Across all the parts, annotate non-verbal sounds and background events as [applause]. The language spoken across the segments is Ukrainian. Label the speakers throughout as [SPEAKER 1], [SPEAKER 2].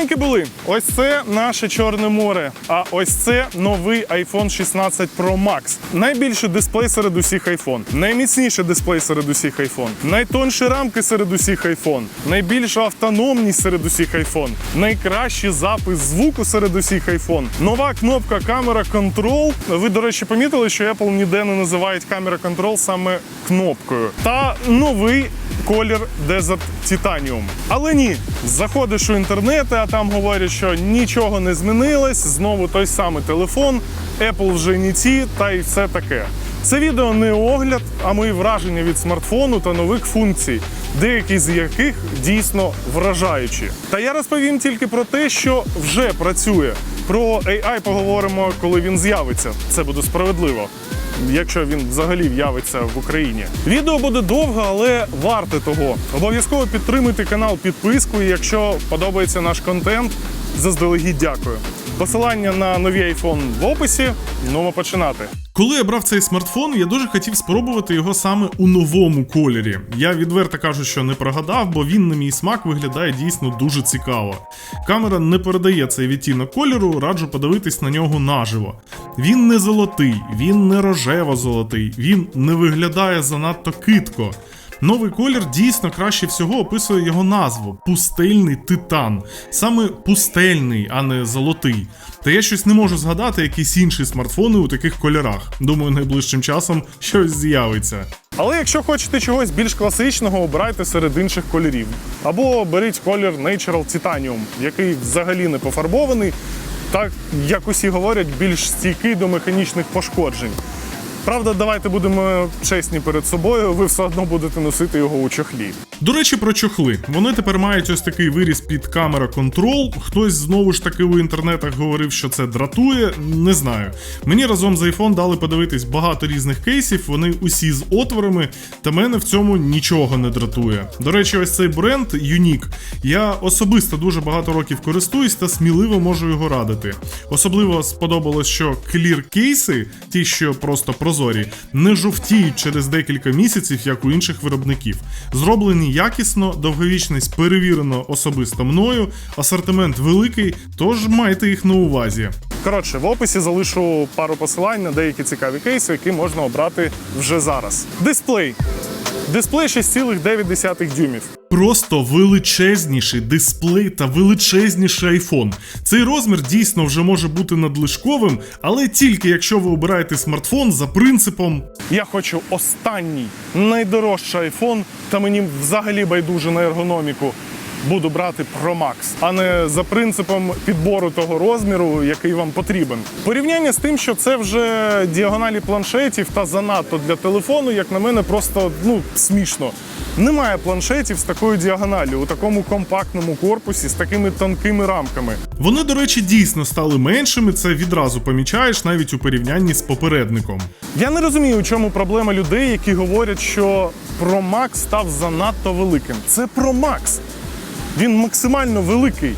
[SPEAKER 1] Здоровенькі були. Ось це наше Чорне море. А ось це новий iPhone 16 Pro Max. Найбільший дисплей серед усіх iPhone. Найміцніший дисплей серед усіх iPhone. Найтонші рамки серед усіх iPhone. Найбільша автономність серед усіх iPhone. Найкращий запис звуку серед усіх iPhone. Нова кнопка камера Control. Ви, до речі, помітили, що Apple ніде не називають камера Control саме кнопкою. Та новий колір Desert Titanium. Але ні, заходиш у інтернети, а там говорять, що нічого не змінилось, знову той самий телефон, Apple вже не ті, та й все таке. Це відео не огляд, а мої враження від смартфону та нових функцій, деякі з яких дійсно вражаючі. Та я розповім тільки про те, що вже працює. Про AI поговоримо, коли він з'явиться. Це буде справедливо якщо він взагалі в'явиться в Україні. Відео буде довго, але варте того. Обов'язково підтримуйте канал підпискою. Якщо подобається наш контент, заздалегідь дякую. Посилання на нові iPhone в описі. Ну, починати.
[SPEAKER 2] Коли я брав цей смартфон, я дуже хотів спробувати його саме у новому кольорі. Я відверто кажу, що не прогадав, бо він на мій смак виглядає дійсно дуже цікаво. Камера не передає цей відтінок кольору, раджу подивитись на нього наживо. Він не золотий, він не рожево-золотий, він не виглядає занадто китко. Новий колір дійсно краще всього описує його назву пустельний титан. Саме пустельний, а не золотий. Та я щось не можу згадати якісь інші смартфони у таких кольорах. Думаю, найближчим часом щось з'явиться.
[SPEAKER 1] Але якщо хочете чогось більш класичного, обирайте серед інших кольорів. Або беріть колір Natural Titanium, який взагалі не пофарбований, так як усі говорять, більш стійкий до механічних пошкоджень. Правда, давайте будемо чесні перед собою, ви все одно будете носити його у чохлі.
[SPEAKER 2] До речі, про чохли. Вони тепер мають ось такий виріз під камера контрол. Хтось знову ж таки у інтернетах говорив, що це дратує. Не знаю. Мені разом з iPhone дали подивитись багато різних кейсів. Вони усі з отворами, та мене в цьому нічого не дратує. До речі, ось цей бренд Unique. Я особисто дуже багато років користуюсь та сміливо можу його радити. Особливо сподобалось, що клір кейси, ті, що просто прозорі, не жовтіють через декілька місяців, як у інших виробників. Зроблені якісно, довговічність перевірено особисто мною, асортимент великий, тож майте їх на увазі.
[SPEAKER 1] Коротше, в описі залишу пару посилань на деякі цікаві кейси, які можна обрати вже зараз. Дисплей. Дисплей 6,9 дюймів.
[SPEAKER 2] Просто величезніший дисплей та величезніший iPhone. Цей розмір дійсно вже може бути надлишковим, але тільки якщо ви обираєте смартфон за принципом
[SPEAKER 1] Я хочу останній найдорожчий iPhone, та мені взагалі байдуже на ергономіку. Буду брати Pro Max, а не за принципом підбору того розміру, який вам потрібен. Порівняння з тим, що це вже діагоналі планшетів та занадто для телефону, як на мене, просто ну смішно. Немає планшетів з такою діагоналлю у такому компактному корпусі з такими тонкими рамками.
[SPEAKER 2] Вони, до речі, дійсно стали меншими, це відразу помічаєш навіть у порівнянні з попередником.
[SPEAKER 1] Я не розумію, у чому проблема людей, які говорять, що Pro Max став занадто великим. Це Pro Max. Він максимально великий.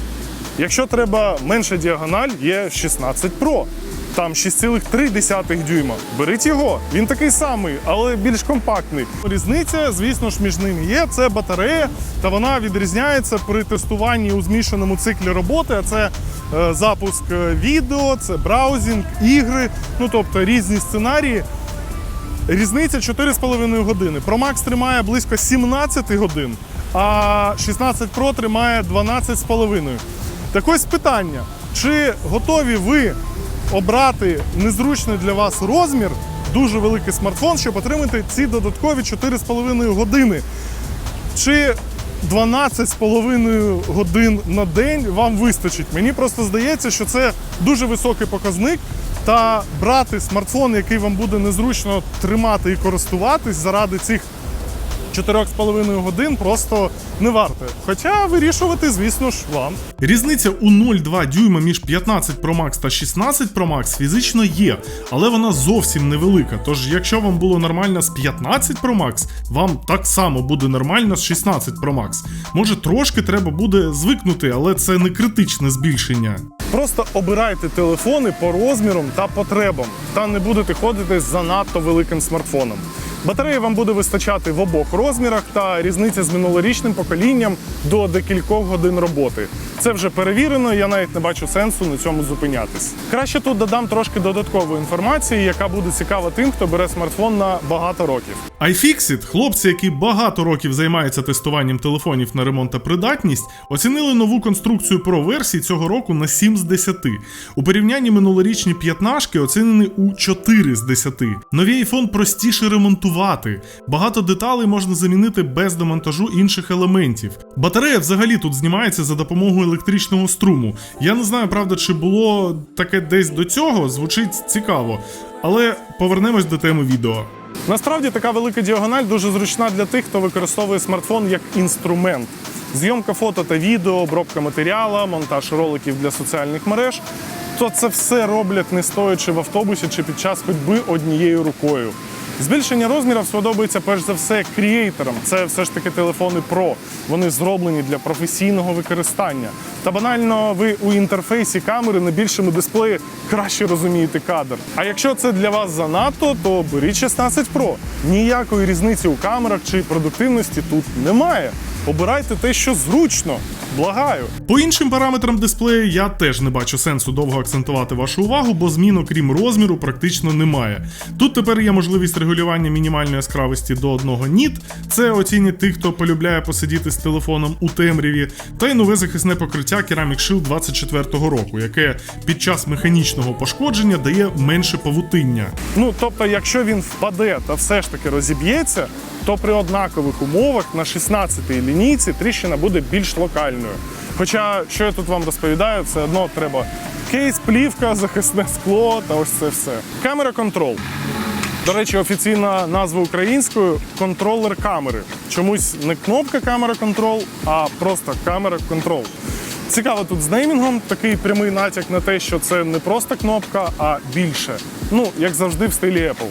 [SPEAKER 1] Якщо треба менша діагональ, є 16 Pro. Там 6,3 дюйма. Беріть його. Він такий самий, але більш компактний. Різниця, звісно ж, між ними є. Це батарея, та вона відрізняється при тестуванні у змішаному циклі роботи. Це е, запуск е, відео, це браузінг, ігри, ну тобто різні сценарії. Різниця 4,5 години. Pro Max тримає близько 17 годин, а 16 Pro тримає 12,5. Так ось питання: чи готові ви обрати незручний для вас розмір, дуже великий смартфон, щоб отримати ці додаткові 4,5 години? Чи 12,5 годин на день вам вистачить? Мені просто здається, що це дуже високий показник. Та брати смартфон, який вам буде незручно тримати і користуватись заради цих 4,5 годин, просто не варто. Хоча вирішувати, звісно ж, вам.
[SPEAKER 2] Різниця у 0,2 дюйма між 15 Pro Max та 16 Pro Max фізично є, але вона зовсім невелика. Тож, якщо вам було нормально з 15 Pro Max, вам так само буде нормально з 16 Pro Max. Може, трошки треба буде звикнути, але це не критичне збільшення.
[SPEAKER 1] Просто обирайте телефони по розмірам та потребам, та не будете ходити з занадто великим смартфоном. Батареї вам буде вистачати в обох розмірах та різниця з минулорічним поколінням до декількох годин роботи. Це вже перевірено, я навіть не бачу сенсу на цьому зупинятись. Краще тут додам трошки додаткової інформації, яка буде цікава тим, хто бере смартфон на багато років.
[SPEAKER 2] iFixit, хлопці, які багато років займаються тестуванням телефонів на ремонт та придатність, оцінили нову конструкцію Pro версії цього року на 7 з 10. У порівнянні минулорічні п'ятнашки оцінені у 4 з 10. Новий iPhone простіше ремонтувати. Багато деталей можна замінити без демонтажу інших елементів. Батарея взагалі тут знімається за допомогою електричного струму. Я не знаю, правда, чи було таке десь до цього, звучить цікаво. Але повернемось до теми відео.
[SPEAKER 1] Насправді така велика діагональ дуже зручна для тих, хто використовує смартфон як інструмент. Зйомка фото та відео, обробка матеріала, монтаж роликів для соціальних мереж. То це все роблять не стоячи в автобусі чи під час ходьби однією рукою. Збільшення розмірів сподобається перш за все крієйтерам. Це все ж таки телефони Pro. Вони зроблені для професійного використання. Та банально ви у інтерфейсі камери на більшому дисплеї краще розумієте кадр. А якщо це для вас занадто, то беріть 16 Pro. Ніякої різниці у камерах чи продуктивності тут немає. Обирайте те, що зручно. Благаю.
[SPEAKER 2] По іншим параметрам дисплею я теж не бачу сенсу довго акцентувати вашу увагу, бо змін, окрім розміру, практично немає. Тут тепер є можливість регулювання мінімальної яскравості до одного ніт. Це оцінять тих, хто полюбляє посидіти з телефоном у темряві, та й нове захисне покриття Ceramic Shield 24-го року, яке під час механічного пошкодження дає менше павутиння.
[SPEAKER 1] Ну тобто, якщо він впаде та все ж таки розіб'ється, то при однакових умовах на 16-й лінійці тріщина буде більш локальною. Хоча, що я тут вам розповідаю, все одно треба кейс, плівка, захисне скло та ось це все. Камера контрол. До речі, офіційна назва українською контролер камери. Чомусь не кнопка камера контрол, а просто камера контрол. Цікаво тут з неймінгом такий прямий натяк на те, що це не просто кнопка, а більше. Ну, як завжди, в стилі Apple.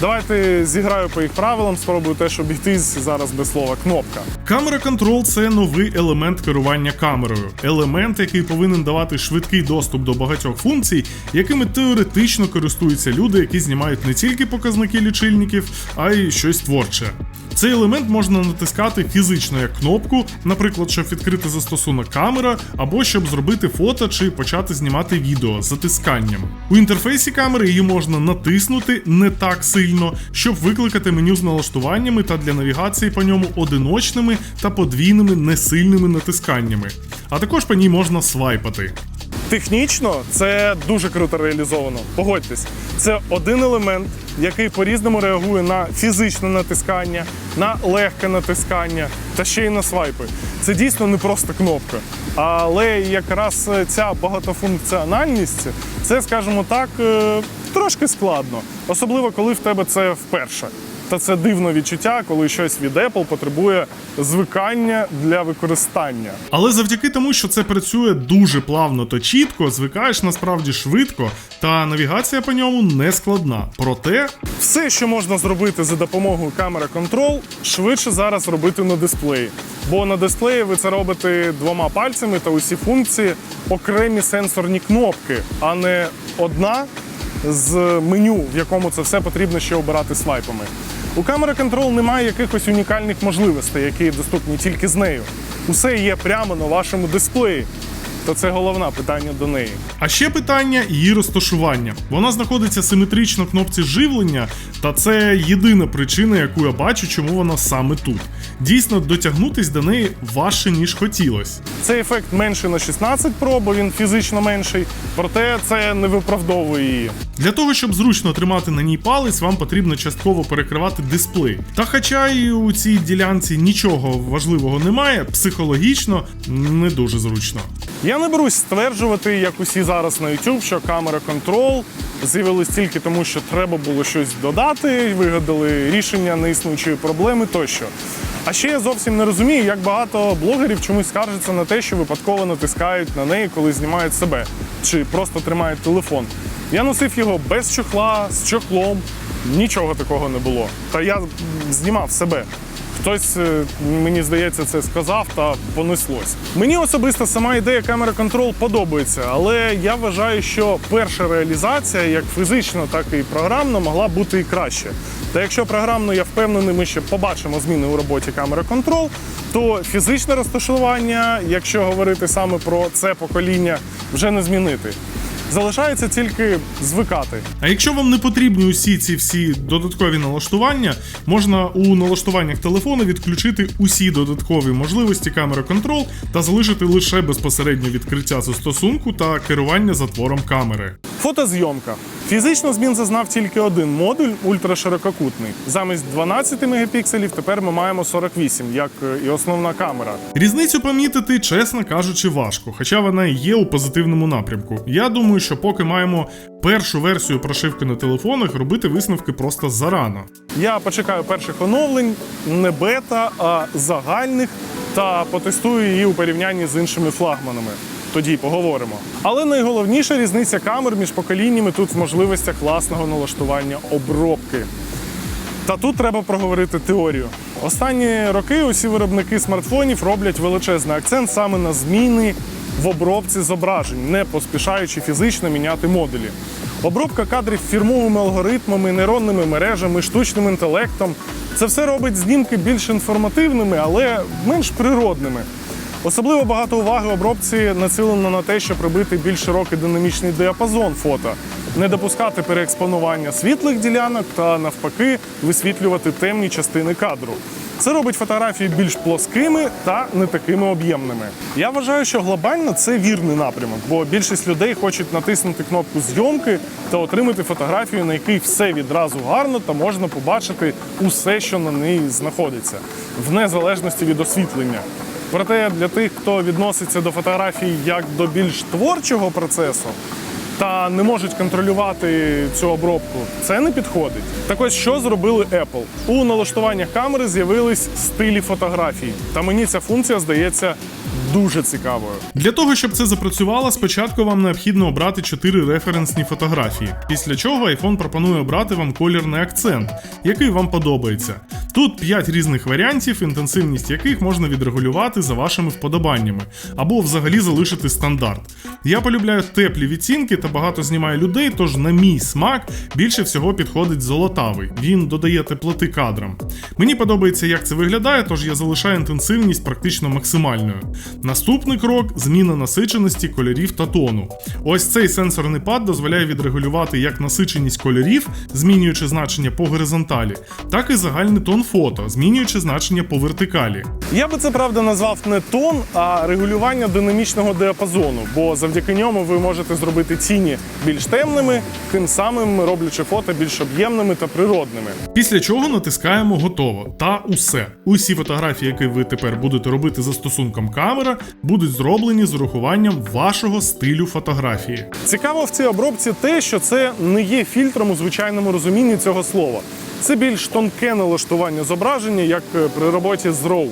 [SPEAKER 1] Давайте зіграю по їх правилам, спробую теж обійтись зараз без слова кнопка.
[SPEAKER 2] Камера контрол це новий елемент керування камерою. Елемент, який повинен давати швидкий доступ до багатьох функцій, якими теоретично користуються люди, які знімають не тільки показники лічильників, а й щось творче. Цей елемент можна натискати фізично як кнопку, наприклад, щоб відкрити застосунок камера, або щоб зробити фото чи почати знімати відео з затисканням. У інтерфейсі камери її можна натиснути не так сильно, щоб викликати меню з налаштуваннями та для навігації по ньому одиночними та подвійними несильними натисканнями. А також по ній можна свайпати.
[SPEAKER 1] Технічно це дуже круто реалізовано. Погодьтесь, це один елемент, який по-різному реагує на фізичне натискання, на легке натискання та ще й на свайпи. Це дійсно не просто кнопка. Але якраз ця багатофункціональність, це, скажімо так, е, трошки складно, особливо коли в тебе це вперше. Та це дивне відчуття, коли щось від Apple потребує звикання для використання.
[SPEAKER 2] Але завдяки тому, що це працює дуже плавно та чітко, звикаєш насправді швидко, та навігація по ньому не складна. Проте
[SPEAKER 1] Все, що можна зробити за допомогою камери контрол, швидше зараз робити на дисплеї. Бо на дисплеї ви це робите двома пальцями та усі функції окремі сенсорні кнопки, а не одна з меню, в якому це все потрібно ще обирати свайпами. У камери контрол немає якихось унікальних можливостей, які доступні тільки з нею. Усе є прямо на вашому дисплеї. Та це головне питання до неї.
[SPEAKER 2] А ще питання її розташування. Вона знаходиться симетрично в кнопці живлення, та це єдина причина, яку я бачу, чому вона саме тут. Дійсно, дотягнутись до неї важче, ніж хотілось.
[SPEAKER 1] Цей ефект менший на 16 Pro, бо він фізично менший, проте це не виправдовує її.
[SPEAKER 2] Для того, щоб зручно тримати на ній палець, вам потрібно частково перекривати дисплей. Та хоча і у цій ділянці нічого важливого немає, психологічно не дуже зручно.
[SPEAKER 1] Я не берусь стверджувати, як усі зараз на YouTube, що камера контрол з'явилась тільки тому, що треба було щось додати, вигадали рішення неіснуючої проблеми тощо. А ще я зовсім не розумію, як багато блогерів чомусь скаржаться на те, що випадково натискають на неї, коли знімають себе, чи просто тримають телефон. Я носив його без чохла, з чохлом, нічого такого не було. Та я знімав себе. Хтось, е, мені здається, це сказав та понеслось. Мені особисто сама ідея камери контрол подобається, але я вважаю, що перша реалізація, як фізично, так і програмно, могла бути і краще. Та якщо програмно, я впевнений, ми ще побачимо зміни у роботі камери контрол, то фізичне розташування, якщо говорити саме про це покоління, вже не змінити. Залишається тільки звикати.
[SPEAKER 2] А якщо вам не потрібні усі ці всі додаткові налаштування, можна у налаштуваннях телефону відключити усі додаткові можливості камери контрол та залишити лише безпосереднє відкриття застосунку та керування затвором камери.
[SPEAKER 1] Фотозйомка. Фізично змін зазнав тільки один модуль ультраширококутний. Замість 12 мегапікселів тепер ми маємо 48, як і основна камера.
[SPEAKER 2] Різницю помітити, чесно кажучи, важко, хоча вона і є у позитивному напрямку. Я думаю, що поки маємо першу версію прошивки на телефонах, робити висновки просто зарано.
[SPEAKER 1] Я почекаю перших оновлень, не бета, а загальних, та потестую її у порівнянні з іншими флагманами. Тоді поговоримо. Але найголовніша різниця камер між поколіннями тут в можливостях власного налаштування обробки. Та тут треба проговорити теорію. Останні роки усі виробники смартфонів роблять величезний акцент саме на зміни в обробці зображень, не поспішаючи фізично міняти модулі. Обробка кадрів фірмовими алгоритмами, нейронними мережами, штучним інтелектом це все робить знімки більш інформативними, але менш природними. Особливо багато уваги обробці націлено на те, щоб робити більш широкий динамічний діапазон фото, не допускати переекспонування світлих ділянок та навпаки висвітлювати темні частини кадру. Це робить фотографії більш плоскими та не такими об'ємними. Я вважаю, що глобально це вірний напрямок, бо більшість людей хочуть натиснути кнопку зйомки та отримати фотографію, на якій все відразу гарно та можна побачити усе, що на ній знаходиться, в незалежності від освітлення. Проте для тих, хто відноситься до фотографій як до більш творчого процесу та не можуть контролювати цю обробку, це не підходить. Так ось що зробили Apple? У налаштуваннях камери з'явились стилі фотографій, та мені ця функція здається дуже цікавою.
[SPEAKER 2] Для того, щоб це запрацювало, спочатку вам необхідно обрати 4 референсні фотографії, після чого iPhone пропонує обрати вам колірний акцент, який вам подобається. Тут 5 різних варіантів, інтенсивність яких можна відрегулювати за вашими вподобаннями, або взагалі залишити стандарт. Я полюбляю теплі відцінки та багато знімаю людей, тож на мій смак більше всього підходить золотавий. Він додає теплоти кадрам. Мені подобається, як це виглядає, тож я залишаю інтенсивність практично максимальною. Наступний крок зміна насиченості кольорів та тону. Ось цей сенсорний пад дозволяє відрегулювати як насиченість кольорів, змінюючи значення по горизонталі, так і загальний тон фото, змінюючи значення по вертикалі.
[SPEAKER 1] Я би це правда назвав не тон, а регулювання динамічного діапазону, бо завдяки ньому ви можете зробити тіні більш темними, тим самим роблячи фото більш об'ємними та природними.
[SPEAKER 2] Після чого натискаємо готово та усе. Усі фотографії, які ви тепер будете робити застосунком камера, будуть зроблені з урахуванням вашого стилю фотографії.
[SPEAKER 1] Цікаво в цій обробці те, що це не є фільтром у звичайному розумінні цього слова. Це більш тонке налаштування зображення, як е, при роботі з RAW.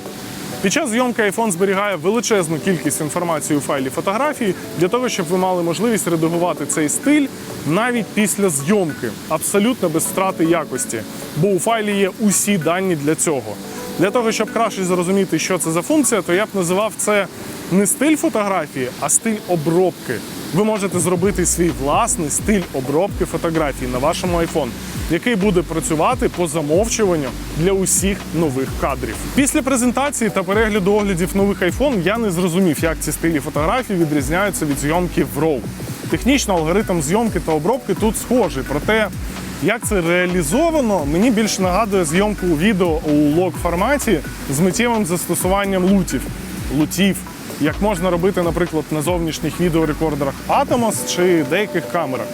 [SPEAKER 1] Під час зйомки iPhone зберігає величезну кількість інформації у файлі фотографії для того, щоб ви мали можливість редагувати цей стиль навіть після зйомки, абсолютно без втрати якості, бо у файлі є усі дані для цього. Для того, щоб краще зрозуміти, що це за функція, то я б називав це не стиль фотографії, а стиль обробки. Ви можете зробити свій власний стиль обробки фотографій на вашому iPhone, який буде працювати по замовчуванню для усіх нових кадрів. Після презентації та перегляду оглядів нових iPhone я не зрозумів, як ці стилі фотографій відрізняються від зйомки в RAW. Технічно алгоритм зйомки та обробки тут схожий, проте як це реалізовано, мені більше нагадує зйомку відео у лог форматі з миттєвим застосуванням лутів. Лутів, як можна робити, наприклад, на зовнішніх відеорекордерах Atomos чи деяких камерах.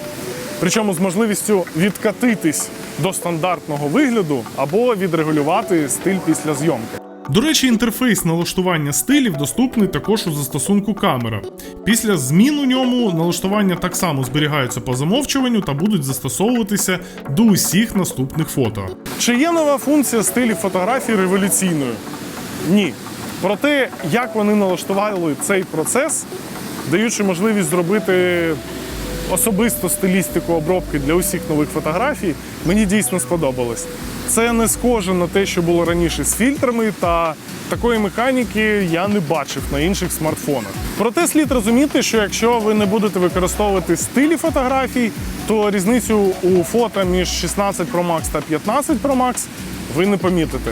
[SPEAKER 1] Причому з можливістю відкатитись до стандартного вигляду або відрегулювати стиль після зйомки.
[SPEAKER 2] До речі, інтерфейс налаштування стилів доступний також у застосунку камера. Після змін у ньому налаштування так само зберігаються по замовчуванню та будуть застосовуватися до усіх наступних фото.
[SPEAKER 1] Чи є нова функція стилів фотографії революційною? Ні. Про те, як вони налаштували цей процес, даючи можливість зробити особисто стилістику обробки для усіх нових фотографій мені дійсно сподобалось. Це не схоже на те, що було раніше з фільтрами, та такої механіки я не бачив на інших смартфонах. Проте слід розуміти, що якщо ви не будете використовувати стилі фотографій, то різницю у фото між 16 Pro Max та 15 Pro Max ви не помітите.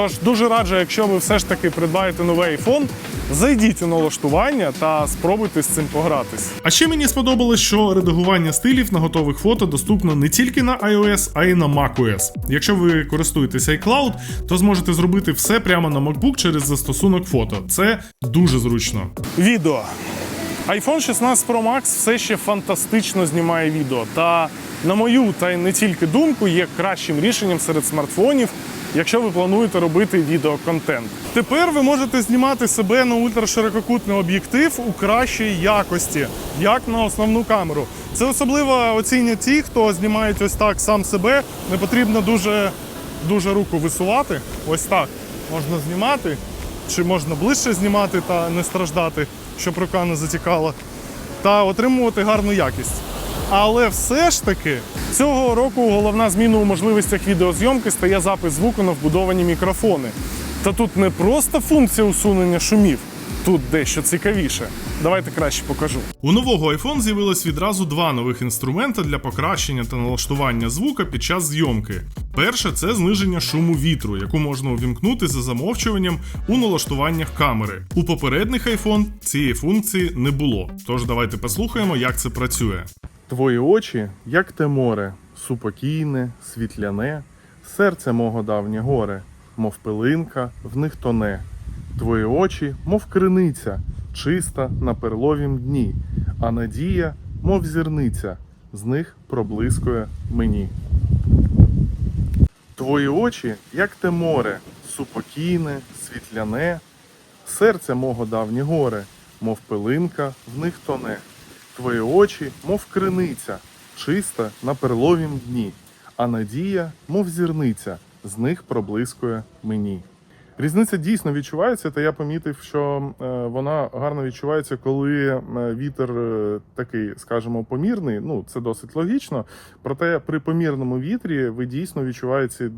[SPEAKER 1] Тож дуже раджу, якщо ви все ж таки придбаєте новий iPhone, зайдіть у налаштування та спробуйте з цим погратись.
[SPEAKER 2] А ще мені сподобалось, що редагування стилів на готових фото доступно не тільки на iOS, а й на macOS. Якщо ви користуєтесь iCloud, то зможете зробити все прямо на MacBook через застосунок фото. Це дуже зручно.
[SPEAKER 1] Відео. iPhone 16 Pro Max все ще фантастично знімає відео. Та, на мою та й не тільки думку, є кращим рішенням серед смартфонів, якщо ви плануєте робити відеоконтент. Тепер ви можете знімати себе на ультраширококутний об'єктив у кращій якості, як на основну камеру. Це особливо оцінять ті, хто знімають ось так сам себе. Не потрібно дуже, дуже руку висувати. Ось так можна знімати чи можна ближче знімати та не страждати, щоб рука не затікала, та отримувати гарну якість. Але все ж таки цього року головна зміна у можливостях відеозйомки стає запис звуку на вбудовані мікрофони. Та тут не просто функція усунення шумів, тут дещо цікавіше. Давайте краще покажу.
[SPEAKER 2] У нового iPhone з'явилось відразу два нових інструмента для покращення та налаштування звука під час зйомки. Перше це зниження шуму вітру, яку можна увімкнути за замовчуванням у налаштуваннях камери. У попередніх iPhone цієї функції не було. Тож давайте послухаємо, як це працює.
[SPEAKER 1] Твої очі, як те море, супокійне, світляне, серце мого давнє горе, мов пилинка, в них тоне. Твої очі, мов криниця, чиста на перловім дні, а надія, мов зірниця, з них проблискує мені. Твої очі, як те море, супокійне, світляне, серце мого давнє горе, мов пилинка, в них тоне. Твої очі, мов криниця, чиста на перловім дні, а надія, мов зірниця, з них проблискує мені. Різниця дійсно відчувається, та я помітив, що е, вона гарно відчувається, коли е, вітер е, такий, скажімо, помірний. Ну, це досить логічно. Проте при помірному вітрі ви дійсно відчуваєте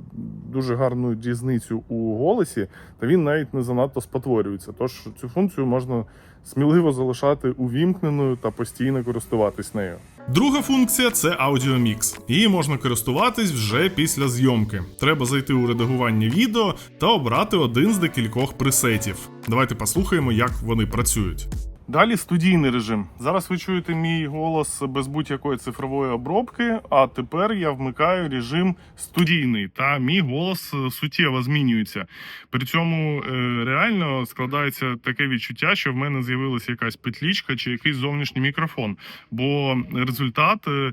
[SPEAKER 1] дуже гарну різницю у голосі, та він навіть не занадто спотворюється. Тож цю функцію можна сміливо залишати увімкненою та постійно користуватись нею.
[SPEAKER 2] Друга функція це Audio-Mix. Її можна користуватись вже після зйомки. Треба зайти у редагування відео та обрати один з декількох пресетів. Давайте послухаємо, як вони працюють.
[SPEAKER 1] Далі студійний режим. Зараз ви чуєте мій голос без будь-якої цифрової обробки, а тепер я вмикаю режим студійний, та мій голос е, суттєво змінюється. При цьому е, реально складається таке відчуття, що в мене з'явилася якась петлічка чи якийсь зовнішній мікрофон. Бо результат, е,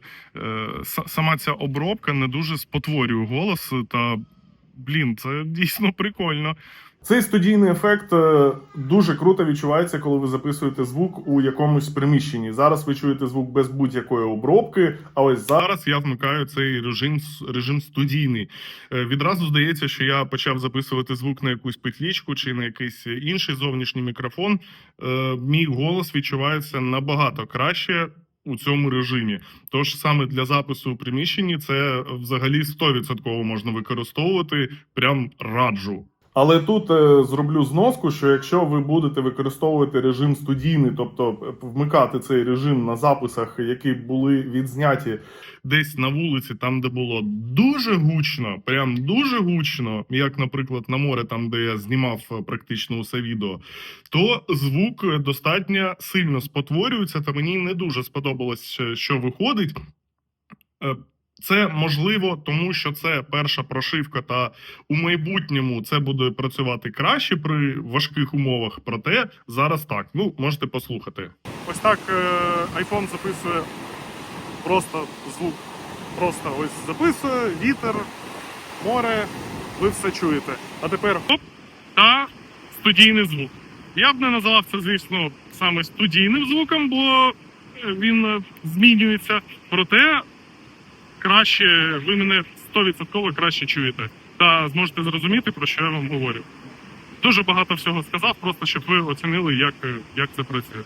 [SPEAKER 1] сама ця обробка не дуже спотворює голос та. Блін, це дійсно прикольно. Цей студійний ефект е, дуже круто відчувається, коли ви записуєте звук у якомусь приміщенні. Зараз ви чуєте звук без будь-якої обробки. А ось зараз я вмикаю цей режим режим студійний. Е, Відразу здається, що я почав записувати звук на якусь петлічку чи на якийсь інший зовнішній мікрофон. Е, Мій голос відчувається набагато краще. У цьому режимі, тож саме для запису у приміщенні це взагалі 100% можна використовувати. Прям раджу. Але тут е, зроблю зноску, що якщо ви будете використовувати режим студійний, тобто е, вмикати цей режим на записах, які були відзняті десь на вулиці, там де було дуже гучно, прям дуже гучно, як, наприклад, на море, там де я знімав е, практично усе відео, то звук е, достатньо сильно спотворюється, та мені не дуже сподобалось, що виходить. Е, Це можливо, тому що це перша прошивка, та у майбутньому це буде працювати краще при важких умовах. Проте зараз так. Ну, можете послухати. Ось так е, iPhone записує просто звук. Просто ось записує вітер, море. Ви все чуєте. А тепер хоп та студійний звук. Я б не назвав це, звісно, саме студійним звуком, бо він е, змінюється. Проте краще ви мене 100% краще чуєте та зможете зрозуміти, про що я вам говорю. Дуже багато всього сказав, просто щоб ви оцінили, як, як це працює.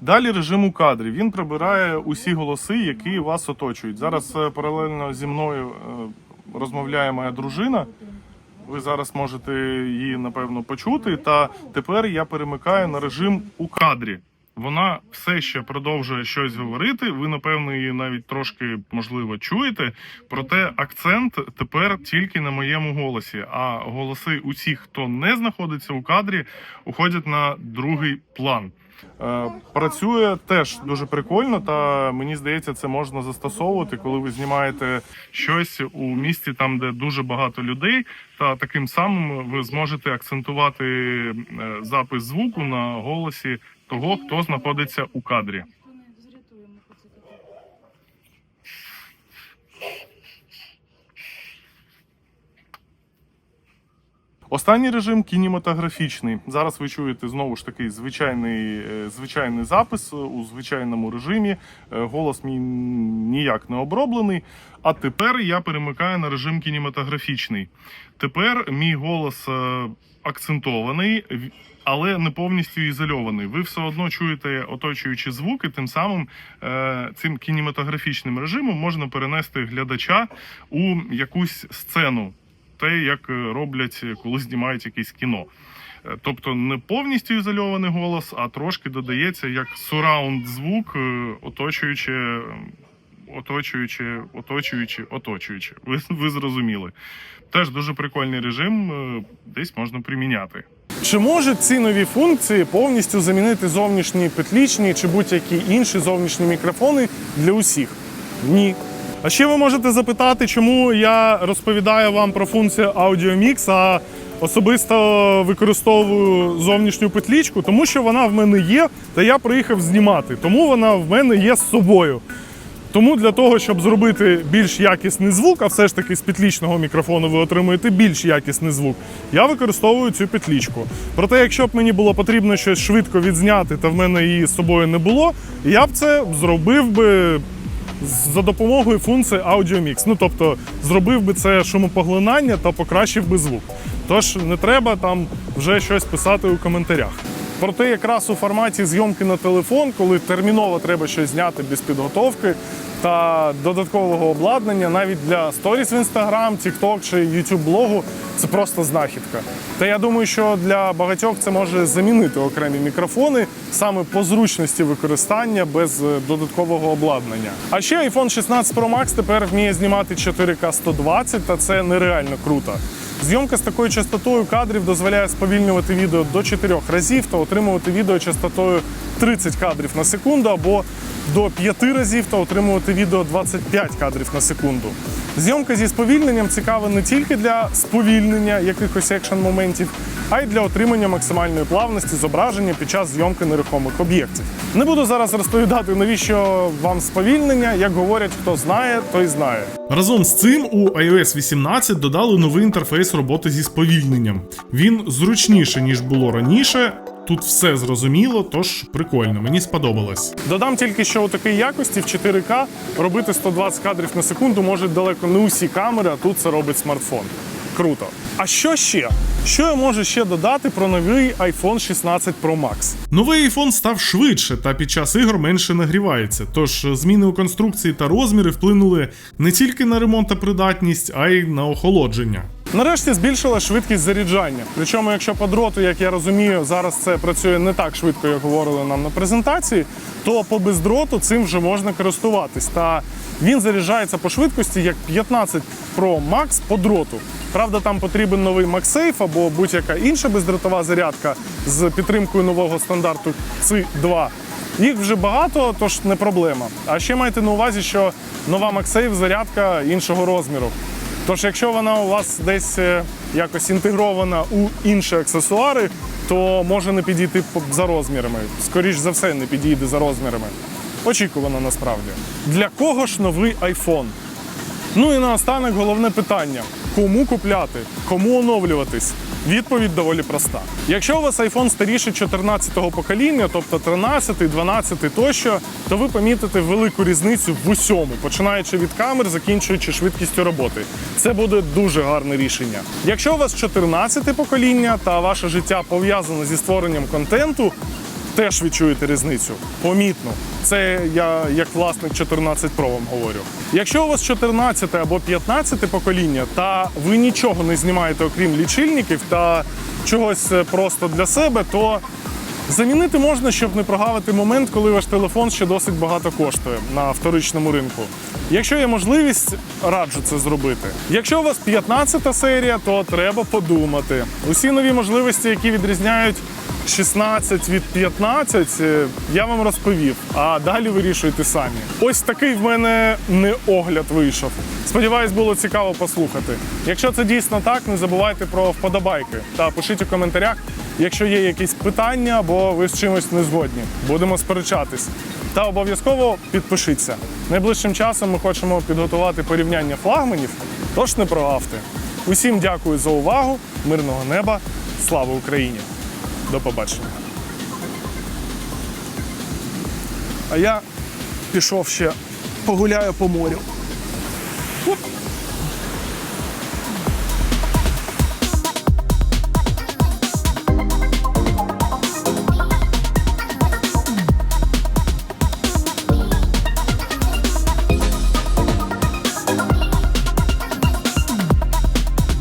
[SPEAKER 1] Далі режим у кадрі. Він прибирає усі голоси, які вас оточують. Зараз е, паралельно зі мною е, розмовляє моя дружина. Ви зараз можете її напевно почути. Та тепер я перемикаю на режим у кадрі. Вона все ще продовжує щось говорити. Ви, напевно, її навіть трошки можливо чуєте. Проте акцент тепер тільки на моєму голосі. А голоси усіх, хто не знаходиться у кадрі, уходять на другий план. Е, Працює теж дуже прикольно, та мені здається, це можна застосовувати, коли ви знімаєте щось у місті, там де дуже багато людей. Та таким самим ви зможете акцентувати е, запис звуку на голосі того, хто знаходиться у кадрі. Останній режим кінематографічний. Зараз ви чуєте знову ж таки звичайний, е, звичайний запис у звичайному режимі. Е, Голос мій ніяк не оброблений. А тепер я перемикаю на режим кінематографічний. Тепер мій голос е, акцентований, але не повністю ізольований. Ви все одно чуєте оточуючі звуки. Тим самим цим кінематографічним режимом можна перенести глядача у якусь сцену те, як е, роблять, е, коли знімають якесь кіно. Е, Тобто не повністю ізольований голос, а трошки додається як сураунд звук, оточуючи, оточуючи, оточуючи, оточуючи. [laughs] Ви, ви зрозуміли. Теж дуже прикольний режим, десь можна приміняти. Чи можуть ці нові функції повністю замінити зовнішні петлічні чи будь-які інші зовнішні мікрофони для усіх? Ні. А ще ви можете запитати, чому я розповідаю вам про функцію Audio Mix, а особисто використовую зовнішню петлічку, тому що вона в мене є, та я приїхав знімати. Тому вона в мене є з собою. Тому для того, щоб зробити більш якісний звук, а все ж таки з петлічного мікрофону ви отримуєте більш якісний звук, я використовую цю петлічку. Проте, якщо б мені було потрібно щось швидко відзняти, та в мене її з собою не було, я б це зробив би за допомогою функції Audio Mix. Ну тобто зробив би це шумопоглинання та покращив би звук. Тож не треба там вже щось писати у коментарях. Проте якраз у форматі зйомки на телефон, коли терміново треба щось зняти без підготовки та додаткового обладнання, навіть для сторіс в Instagram, TikTok чи YouTube блогу, це просто знахідка. Та я думаю, що для багатьох це може замінити окремі мікрофони саме по зручності використання без е, додаткового обладнання. А ще iPhone 16 Pro Max тепер вміє знімати 4К 120, та це нереально круто. Зйомка з такою частотою кадрів дозволяє сповільнювати відео до 4 разів та отримувати відео частотою 30 кадрів на секунду або до 5 разів та отримувати відео 25 кадрів на секунду. Зйомка зі сповільненням цікава не тільки для сповільнення якихось екшн моментів, а й для отримання максимальної плавності зображення під час зйомки нерухомих об'єктів. Не буду зараз розповідати, навіщо вам сповільнення. Як говорять, хто знає, той знає.
[SPEAKER 2] Разом з цим у iOS 18 додали новий інтерфейс роботи зі сповільненням. Він зручніше, ніж було раніше. Тут все зрозуміло, тож прикольно, мені сподобалось.
[SPEAKER 1] Додам тільки, що у такій якості в 4К робити 120 кадрів на секунду можуть далеко не усі камери, а тут це робить смартфон. Круто. А що ще? Що я можу ще додати про новий iPhone 16 Pro Max?
[SPEAKER 2] Новий iPhone став швидше та під час ігор менше нагрівається. Тож зміни у конструкції та розміри вплинули не тільки на ремонт та придатність, а й на охолодження.
[SPEAKER 1] Нарешті збільшила швидкість заряджання. Причому, якщо по дроту, як я розумію, зараз це працює не так швидко, як говорили нам на презентації, то по бездроту цим вже можна користуватись. Та він заряджається по швидкості як 15 Pro Max по дроту. Правда, там потрібен новий MagSafe або будь-яка інша бездротова зарядка з підтримкою нового стандарту C2. Їх вже багато, тож не проблема. А ще майте на увазі, що нова MagSafe зарядка іншого розміру. Тож, якщо вона у вас десь е, якось інтегрована у інші аксесуари, то може не підійти за розмірами. Скоріш за все, не підійде за розмірами. Очікувано насправді. Для кого ж новий iPhone? Ну і наостанок головне питання: кому купляти, кому оновлюватись? Відповідь доволі проста. Якщо у вас iPhone старіше 14-го покоління, тобто 13, 12 тощо, то ви помітите велику різницю в усьому, починаючи від камер, закінчуючи швидкістю роботи. Це буде дуже гарне рішення. Якщо у вас 14 покоління та ваше життя пов'язане зі створенням контенту, теж відчуєте різницю. Помітно. Це я як власник 14 Pro вам говорю. Якщо у вас 14 або 15 покоління, та ви нічого не знімаєте, окрім лічильників та чогось е, просто для себе, то Замінити можна, щоб не прогавити момент, коли ваш телефон ще досить багато коштує на вторичному ринку. Якщо є можливість, раджу це зробити. Якщо у вас 15 серія, то треба подумати. Усі нові можливості, які відрізняють 16 від 15, е, я вам розповів. А далі вирішуйте самі. Ось такий в мене не огляд вийшов. Сподіваюсь, було цікаво послухати. Якщо це дійсно так, не забувайте про вподобайки та пишіть у коментарях, якщо є якісь питання або ви з чимось не згодні. Будемо сперечатись. Та обов'язково підпишіться. Найближчим часом ми хочемо підготувати порівняння флагманів, тож не прогавте. Усім дякую за увагу, мирного неба, слава Україні! До побачення. А я пішов ще погуляю по морю.